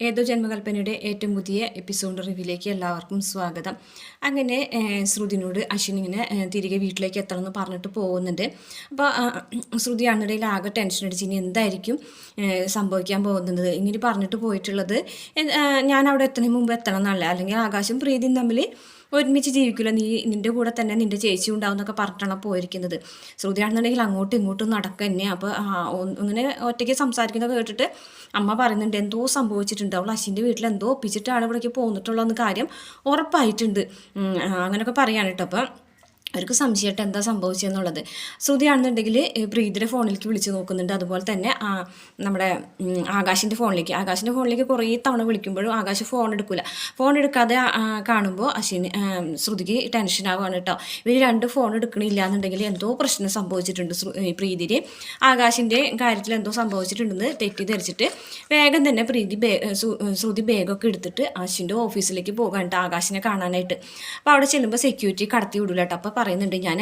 ഏതോ ജന്മകൽപ്പനയുടെ ഏറ്റവും പുതിയ എപ്പിസോഡ് റിവ്യൂലേക്ക് എല്ലാവർക്കും സ്വാഗതം. അങ്ങനെ ശ്രുതിനോട് അശ്വിൻ ഇങ്ങനെ തിരികെ വീട്ടിലേക്ക് എത്തണം എന്ന് പറഞ്ഞിട്ട് പോകുന്നുണ്ട്. അപ്പോൾ ശ്രുതി അന്നിടയിൽ ആകെ ടെൻഷൻ അടിച്ച് ഇനി എന്തായിരിക്കും സംഭവിക്കാൻ പോകുന്നത്? ഇങ്ങനെ പറഞ്ഞിട്ട് പോയിട്ടുള്ളത്. ഞാൻ അവിടെ എത്തുന്നതിന് മുമ്പ് എത്തണം എന്നല്ല. അല്ലെങ്കിൽ ആകാശം പ്രീതിയും തമ്മിൽ ഒരുമിച്ച് ജീവിക്കില്ല നീ നിന്റെ കൂടെ തന്നെ നിന്റെ ചേച്ചി ഉണ്ടാവും എന്നൊക്കെ പറഞ്ഞിട്ടാണ് പോയിരിക്കുന്നത്. ശ്രുതിയാണെന്നുണ്ടെങ്കിൽ അങ്ങോട്ടും ഇങ്ങോട്ടും നടക്കുക തന്നെ അപ്പോൾ ഇങ്ങനെ ഒറ്റയ്ക്ക് സംസാരിക്കുന്നത് കേട്ടിട്ട് അമ്മ പറയുന്നുണ്ട് എന്തോ സംഭവിച്ചിട്ടുണ്ട്. അവൾ അശ്വിന്റെ വീട്ടിൽ എന്തോ ഒപ്പിച്ചിട്ടാണ് ഇവിടേക്ക് പോന്നിട്ടുള്ളതെന്ന് കാര്യം ഉറപ്പായിട്ടുണ്ട്. അങ്ങനെയൊക്കെ അപ്പോൾ അവർക്ക് സംശയമായിട്ട് എന്താ സംഭവിച്ചതെന്നുള്ളത് ശ്രുതിയാണെന്നുണ്ടെങ്കിൽ പ്രീതിയുടെ ഫോണിലേക്ക് വിളിച്ച് നോക്കുന്നുണ്ട്. അതുപോലെ തന്നെ ആ, നമ്മുടെ ആകാശിന്റെ ഫോണിലേക്ക്. ആകാശിന്റെ ഫോണിലേക്ക് കുറേ തവണ വിളിക്കുമ്പോഴും ആകാശ് ഫോൺ എടുക്കില്ല ഫോൺ എടുക്കാതെ കാണുമ്പോൾ അശ്വിന് ശ്രുതിക്ക് ടെൻഷൻ ആവുകയാണ് കേട്ടോ. ഇവർ രണ്ട് ഫോൺ എടുക്കണില്ല എന്നുണ്ടെങ്കിൽ എന്തോ പ്രശ്നം സംഭവിച്ചിട്ടുണ്ട് പ്രീതിയിൽ ആകാശിന്റെ കാര്യത്തിൽ എന്തോ സംഭവിച്ചിട്ടുണ്ടെന്ന് തെറ്റിദ്ധരിച്ചിട്ട് വേഗം തന്നെ പ്രീതി ബേ ശ്രുതി ബാഗൊക്കെ എടുത്തിട്ട് അശ്വിന്റെ ഓഫീസിലേക്ക് പോകാനിട്ട് ആകാശിനെ കാണാനായിട്ട്. അപ്പോൾ അവിടെ ചെല്ലുമ്പോൾ സെക്യൂരിറ്റി കടത്തി വിടില്ല കേട്ടോ. അപ്പോൾ പറയുന്നുണ്ട്. ഞാൻ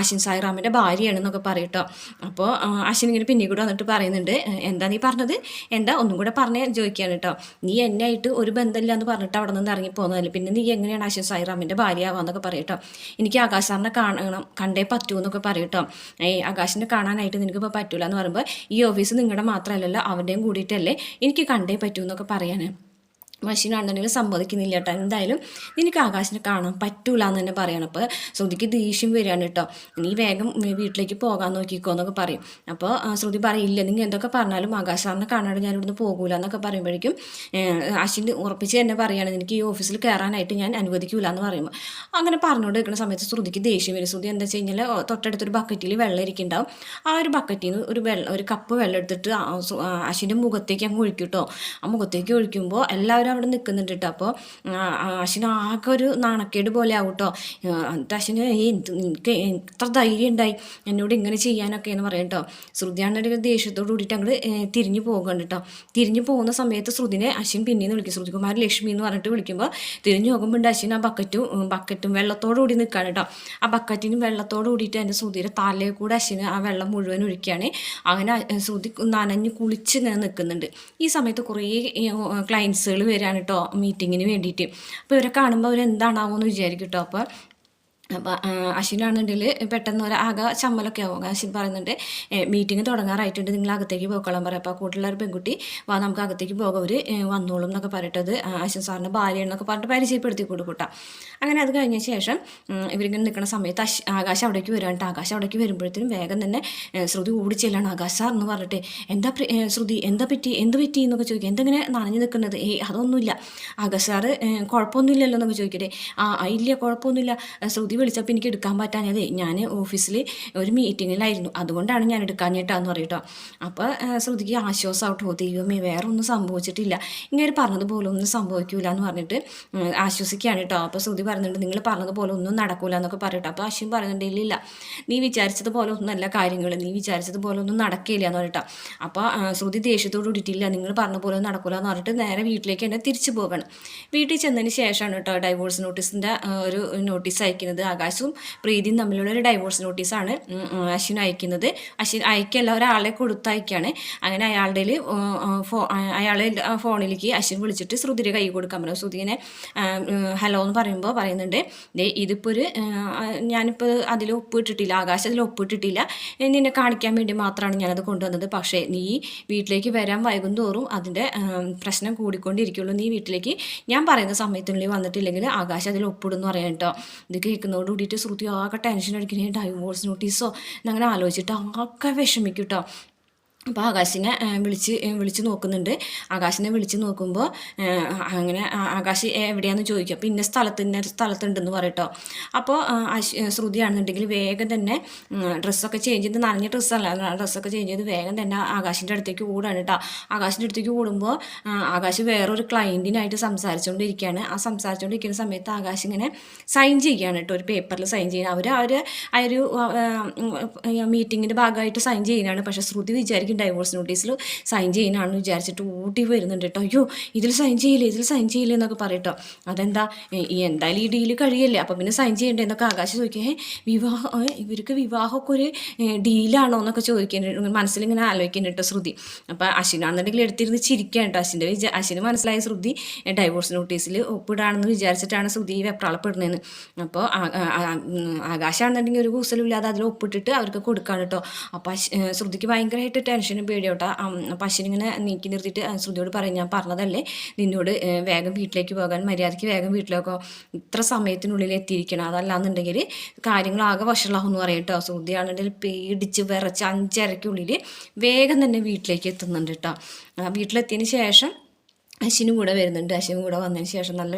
അശ്വിൻ സായിറാമിന്റെ ഭാര്യയാണെന്നൊക്കെ പറയട്ടോ. അപ്പോൾ അശ്വിൻ ഇങ്ങനെ പിന്നെ കൂടെ വന്നിട്ട് പറയുന്നുണ്ട് എന്താ നീ പറഞ്ഞത്? എന്താ ഒന്നും കൂടെ പറഞ്ഞ് ചോദിക്കുകയാണ് കേട്ടോ നീ എന്നെ ആയിട്ട് ഒരു ബന്ധമില്ല എന്ന് പറഞ്ഞിട്ട് അവിടെ നിന്ന് ഇറങ്ങി പോകുന്നതല്ലേ പിന്നെ നീ എങ്ങനെയാണ് അശ്വിൻ സായിറാമിന്റെ ഭാര്യയാവാന്നൊക്കെ പറയട്ടോ. എനിക്ക് ആകാശ് സാറിനെ കാണണം കണ്ടേ പറ്റൂ എന്നൊക്കെ പറയട്ടോ. ഏ ആകാശിനെ കാണാനായിട്ട് നിനക്കിപ്പോൾ പറ്റൂല എന്ന് പറയുമ്പോൾ ഈ ഓഫീസ് നിങ്ങളുടെ മാത്രമല്ലല്ലോ അവരുടെയും കൂടിയിട്ടല്ലേ എനിക്ക് കണ്ടേ പറ്റൂ എന്നൊക്കെ പറയാൻ മഷീനാണെന്നുണ്ടെങ്കിൽ സമ്മതിക്കുന്നില്ല കേട്ടോ എന്തായാലും നിനക്ക് ആകാശിനെ കാണാൻ പറ്റൂല എന്ന് തന്നെ പറയണം. അപ്പോൾ ശ്രുതിക്ക് ദേഷ്യം വരികയാണ് കേട്ടോ. നീ വേഗം വീട്ടിലേക്ക് പോകാൻ നോക്കിക്കോ എന്നൊക്കെ പറയും. അപ്പോൾ ശ്രുതി പറയില്ല. നിങ്ങൾ എന്തൊക്കെ പറഞ്ഞാലും ആകാശ് സാറിനെ കാണാണ്ട് ഞാൻ ഇവിടുന്ന് പോകൂല എന്നൊക്കെ പറയുമ്പോഴേക്കും അശ്വിൻ ഉറപ്പിച്ച് തന്നെ പറയുകയാണ് എനിക്ക് ഈ ഓഫീസിൽ കയറാനായിട്ട് ഞാൻ അനുവദിക്കൂല എന്ന് പറയുമ്പോൾ അങ്ങനെ പറഞ്ഞുകൊണ്ട് നിൽക്കുന്ന സമയത്ത് ശ്രുതിക്ക് ദേഷ്യം വരും. ശ്രുതി എന്താ വെച്ച് കഴിഞ്ഞാൽ തൊട്ടടുത്തൊരു ബക്കറ്റിൽ വെള്ളം ഇരിക്കുന്നുണ്ടാവും. ആ ഒരു ബക്കറ്റിൽ നിന്ന് ഒരു വെള്ളം ഒരു കപ്പ് വെള്ളം എടുത്തിട്ട് അശ്വിന്റെ മുഖത്തേക്ക് അങ്ങ് ഒഴിക്കും കേട്ടോ. ആ മുഖത്തേക്ക് ഒഴിക്കുമ്പോൾ എല്ലാവരും അവിടെ നിൽക്കുന്നുണ്ട് കേട്ടോ അപ്പോൾ അശ്വിന് ആകെ ഒരു നാണക്കേട് പോലെ ആവും കേട്ടോ എന്നിട്ട് അശ്വിന് എനിക്ക് ഇത്ര ധൈര്യം ഉണ്ടായി എന്നോട് ഇങ്ങനെ ചെയ്യാനൊക്കെ എന്ന് പറയാം കേട്ടോ ശ്രുതിയാണെങ്കിൽ ദേഷ്യത്തോട് കൂടിയിട്ട് അങ്ങോട്ട് തിരിഞ്ഞു പോകുന്നുണ്ട് കേട്ടോ തിരിഞ്ഞു പോകുന്ന സമയത്ത് ശ്രുതിനെ അശ്വിൻ പിന്നെയെന്ന് വിളിക്കും. ശ്രുതികുമാർ ലക്ഷ്മി എന്ന് പറഞ്ഞിട്ട് വിളിക്കുമ്പോൾ തിരിഞ്ഞു നോക്കുമ്പോൾ അശ്വിൻ ആ ബക്കറ്റും ബക്കറ്റും വെള്ളത്തോടുകൂടി നിൽക്കുകയാണ് കേട്ടോ ആ ബക്കറ്റിനും വെള്ളത്തോട് കൂടിയിട്ട് എന്റെ ശ്രുതിയുടെ തലയിൽ കൂടെ അശ്വിന് ആ വെള്ളം മുഴുവൻ ഒഴിക്കുകയാണ് അങ്ങനെ ശ്രുതി നനഞ്ഞ് കുളിച്ച് നിൽക്കുന്നുണ്ട് ഈ സമയത്ത് കുറേ ക്ലയൻസുകൾ വരികയാണ് കേട്ടോ മീറ്റിങ്ങിന് വേണ്ടിയിട്ട്. അപ്പോൾ ഇവരെ കാണുമ്പോൾ അവരെന്താണാവോ എന്ന് വിചാരിക്കും കേട്ടോ അപ്പോൾ അപ്പോൾ അശ്വിനാണെന്നുണ്ടെങ്കിൽ പെട്ടെന്ന് ഒരു ആകെ ചമ്മലൊക്കെ ആവും. അശ്വിൻ പറയുന്നുണ്ട് മീറ്റിംഗ് തുടങ്ങാറായിട്ടുണ്ട് നിങ്ങൾ അകത്തേക്ക് പോയിക്കോളാൻ പറയാം അപ്പോൾ കൂട്ടുള്ള പെൺകുട്ടി വാ നമുക്ക് അകത്തേക്ക് പോകാം. അവർ വന്നോളും എന്നൊക്കെ പറഞ്ഞിട്ടത് അശ്വിൻ സാറിന്റെ ഭാര്യയാണെന്നൊക്കെ പറഞ്ഞിട്ട് പരിചയപ്പെടുത്തി കൊടുക്കൂട്ടാ. അങ്ങനെ അത് കഴിഞ്ഞ ശേഷം ഇവരിങ്ങനെ നിൽക്കുന്ന സമയത്ത് അശ് ആകാശം അവിടേക്ക് വരാണ്ട് ആകാശം അവിടേക്ക് വരുമ്പോഴത്തേനും വേഗം തന്നെ ശ്രുതി ഓടിച്ചെല്ലാണ് ആകാശ് സാർ എന്ന് പറഞ്ഞിട്ട് എന്താ ശ്രുതി എന്താ പറ്റി? എന്ത് പറ്റി? എന്നൊക്കെ ചോദിക്കും. എന്തെങ്ങനെ നനഞ്ഞു നിൽക്കുന്നത്? ഏയ് അതൊന്നുമില്ല. ആകാശ് സാറ് കുഴപ്പമൊന്നുമില്ലല്ലോ എന്നൊക്കെ ചോദിക്കട്ടെ. ആ, ഇല്ല കുഴപ്പമൊന്നുമില്ല. ശ്രുതി വിളിച്ചപ്പോൾ എനിക്ക് എടുക്കാൻ പറ്റാഞ്ഞതേ. ഞാൻ ഓഫീസിൽ ഒരു മീറ്റിങ്ങിലായിരുന്നു. അതുകൊണ്ടാണ് ഞാൻ എടുക്കാൻ എടുക്കാഞ്ഞിട്ടാന്ന് പറയട്ടോ അപ്പോൾ ശ്രുതിക്ക് ആശ്വാസമാവട്ടോ ദൈവമേ വേറെ ഒന്നും സംഭവിച്ചിട്ടില്ല. ഇങ്ങനെ പറഞ്ഞതുപോലെ ഒന്നും സംഭവിക്കൂല എന്ന് പറഞ്ഞിട്ട് ആശ്വസിക്കുകയാണ് കേട്ടോ അപ്പോൾ ശ്രുതി പറയുന്നുണ്ട് നിങ്ങൾ പറഞ്ഞതുപോലെ ഒന്നും നടക്കൂല എന്നൊക്കെ പറയട്ടോ അപ്പോൾ അശ്വിൻ പറയുന്നുണ്ട് ഇല്ല നീ വിചാരിച്ചതുപോലെ ഒന്നുമല്ല കാര്യങ്ങൾ നീ വിചാരിച്ചതുപോലെ ഒന്നും നടക്കില്ല എന്ന് പറഞ്ഞിട്ടോ അപ്പോൾ ശ്രുതി ദേഷ്യത്തോട് കൂടിയിട്ടില്ല. നിങ്ങൾ പറഞ്ഞ പോലെ ഒന്നും നടക്കൂല എന്ന് പറഞ്ഞിട്ട് നേരെ വീട്ടിലേക്ക് തന്നെ തിരിച്ചു പോകണം. വീട്ടിൽ ചെന്നതിന് ശേഷമാണ് കേട്ടോ ഡൈവോഴ്സ് നോട്ടീസിന്റെ ഒരു നോട്ടീസ് അയക്കുന്നത്. ആകാശവും പ്രീതിയും തമ്മിലുള്ള ഒരു ഡൈവോഴ്സ് നോട്ടീസാണ് അശ്വിൻ അയക്കുന്നത്. അശ്വിൻ അയക്കല്ല ഒരാളെ കൊടുത്തയക്കാണ്. അങ്ങനെ അയാളുടെ ഫോ അയാളെ ഫോണിലേക്ക് അശ്വിൻ വിളിച്ചിട്ട് ശ്രുതിരെ കൈ കൊടുക്കാൻ പറയും ശ്രുതിനെ ഹലോ എന്ന് പറയുമ്പോൾ പറയുന്നുണ്ട് ഇതിപ്പോൾ ഒരു ഞാനിപ്പോൾ അതിൽ ഒപ്പിട്ടിട്ടില്ല ആകാശം അതിൽ ഒപ്പിട്ടിട്ടില്ല നിന്നെ കാണിക്കാൻ വേണ്ടി മാത്രമാണ് ഞാനത് കൊണ്ടുവന്നത്. പക്ഷേ നീ വീട്ടിലേക്ക് വരാൻ വൈകും തോറും അതിന്റെ പ്രശ്നം കൂടിക്കൊണ്ടിരിക്കുള്ളൂ. നീ വീട്ടിലേക്ക് ഞാൻ പറയുന്ന സമയത്തിനുള്ളിൽ വന്നിട്ടില്ലെങ്കിൽ ആകാശം അതിൽ ഒപ്പിടുന്നു പറയാം കേട്ടോ ഇത് കേൾക്കുന്നതോട് കൂടിയിട്ട് ശ്രുതി ആകെ ടെൻഷൻ അടിക്കണേ ഡൈവോഴ്സ് നോട്ടീസോ അങ്ങനെ ആലോചിച്ചിട്ട് ആകെ വിഷമിക്കും കേട്ടോ അപ്പോൾ ആകാശിനെ വിളിച്ച് വിളിച്ച് നോക്കുന്നുണ്ട്. ആകാശിനെ വിളിച്ച് നോക്കുമ്പോൾ അങ്ങനെ ആകാശ് എവിടെയാണെന്ന് ചോദിക്കും. അപ്പോൾ ഇന്ന സ്ഥലത്ത് ഇന്ന സ്ഥലത്തുണ്ടെന്ന് പറയട്ടോ അപ്പോൾ ശ്രുതിയാണെന്നുണ്ടെങ്കിൽ വേഗം തന്നെ ഡ്രസ്സൊക്കെ ചേഞ്ച് ചെയ്ത് നനഞ്ഞ ഡ്രസ്സല്ല ഡ്രസ്സൊക്കെ ചേഞ്ച് ചെയ്ത് വേഗം തന്നെ ആകാശിന്റെ അടുത്തേക്ക് ഓടാണ് കേട്ടോ ആകാശിന്റെ അടുത്തേക്ക് ഓടുമ്പോൾ ആകാശ് വേറൊരു ക്ലയന്റിനായിട്ട് സംസാരിച്ചുകൊണ്ടിരിക്കുകയാണ് ആ സംസാരിച്ചുകൊണ്ടിരിക്കുന്ന സമയത്ത് ആകാശ് ഇങ്ങനെ സൈൻ ചെയ്യുകയാണ് കേട്ടോ ഒരു പേപ്പറിൽ സൈൻ ചെയ്യുന്നത് അവർ അവർ ആ ഒരു മീറ്റിങ്ങിന്റെ ഭാഗമായിട്ട് സൈൻ ചെയ്യുന്നതാണ് പക്ഷേ ശ്രുതി വിചാരിക്കുന്നുണ്ട് ഡൈവോഴ്സ് നോട്ടീസിൽ സൈൻ ചെയ്യാനാണെന്ന് വിചാരിച്ചിട്ട് ഊട്ടി വരുന്നുണ്ട് കേട്ടോ അയ്യോ ഇതിൽ സൈൻ ചെയ്യില്ലേ ഇതിൽ സൈൻ ചെയ്യില്ലേ എന്നൊക്കെ പറയട്ടോ. അതെന്താ? എന്തായാലും ഈ ഡീൽ കഴിയല്ലേ? അപ്പം പിന്നെ സൈൻ ചെയ്യണ്ടേ എന്നൊക്കെ ആകാശം ചോദിക്കുക വിവാഹം ഇവർക്ക് വിവാഹമൊക്കെ ഒരു ഡീലാണോ എന്നൊക്കെ ചോദിക്കുന്നുണ്ട് മനസ്സിലിങ്ങനെ ആലോചിക്കുന്നുണ്ട് ശ്രുതി. അപ്പം അശ്വിനാണെന്നുണ്ടെങ്കിൽ എടുത്തിരുന്ന് ചിരിക്കാൻ കേട്ടോ അശ്വിന്റെ വിചാ അശ്വിന് മനസ്സിലായ ശ്രുതി ഡൈവോഴ്സ് നോട്ടീസിൽ ഒപ്പിടാണെന്ന് വിചാരിച്ചിട്ടാണ് ശ്രുതി വെപ്രാളപ്പെടുന്നതെന്ന് അപ്പോൾ ആകാശമാണെന്നുണ്ടെങ്കിൽ ഒരു കൂസലുമില്ലാതെ അതിൽ ഒപ്പിട്ടിട്ട് അവർക്ക് കൊടുക്കാണ് കേട്ടോ അപ്പോൾ ശ്രുതിക്ക് ഭയങ്കരമായിട്ട് ടെൻഷനും പേടിയോട്ടോ പശുവിനിങ്ങനെ നീക്കി നിർത്തിയിട്ട് ശ്രുതിയോട് പറയും ഞാൻ പറഞ്ഞതല്ലേ നിന്നോട് വേഗം വീട്ടിലേക്ക് പോകാൻ മര്യാദയ്ക്ക് വേഗം വീട്ടിലേക്കോ ഇത്ര സമയത്തിനുള്ളിൽ എത്തിയിരിക്കണം. അതല്ലാന്നുണ്ടെങ്കിൽ കാര്യങ്ങളാകെ വഷളാവും എന്ന് പറയും കേട്ടോ ശ്രുതിയാണെന്നുണ്ടെങ്കിൽ പേടിച്ച് വിറച്ച് അഞ്ചരയ്ക്കുള്ളിൽ വേഗം തന്നെ വീട്ടിലേക്ക് എത്തുന്നുണ്ട് കേട്ടോ വീട്ടിലെത്തിയതിന് ശേഷം അശ്വിനും കൂടെ വരുന്നുണ്ട്. അശ്വിനും കൂടെ വന്നതിന് ശേഷം നല്ല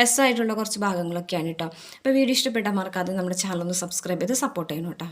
രസമായിട്ടുള്ള കുറച്ച് ഭാഗങ്ങളൊക്കെയാണ് കേട്ടോ അപ്പോൾ വീഡിയോ ഇഷ്ടപ്പെട്ടാൽ മറക്കാതെ നമ്മുടെ ചാനൽ ഒന്ന് സബ്സ്ക്രൈബ് ചെയ്ത് സപ്പോർട്ട് ചെയ്യണം കേട്ടോ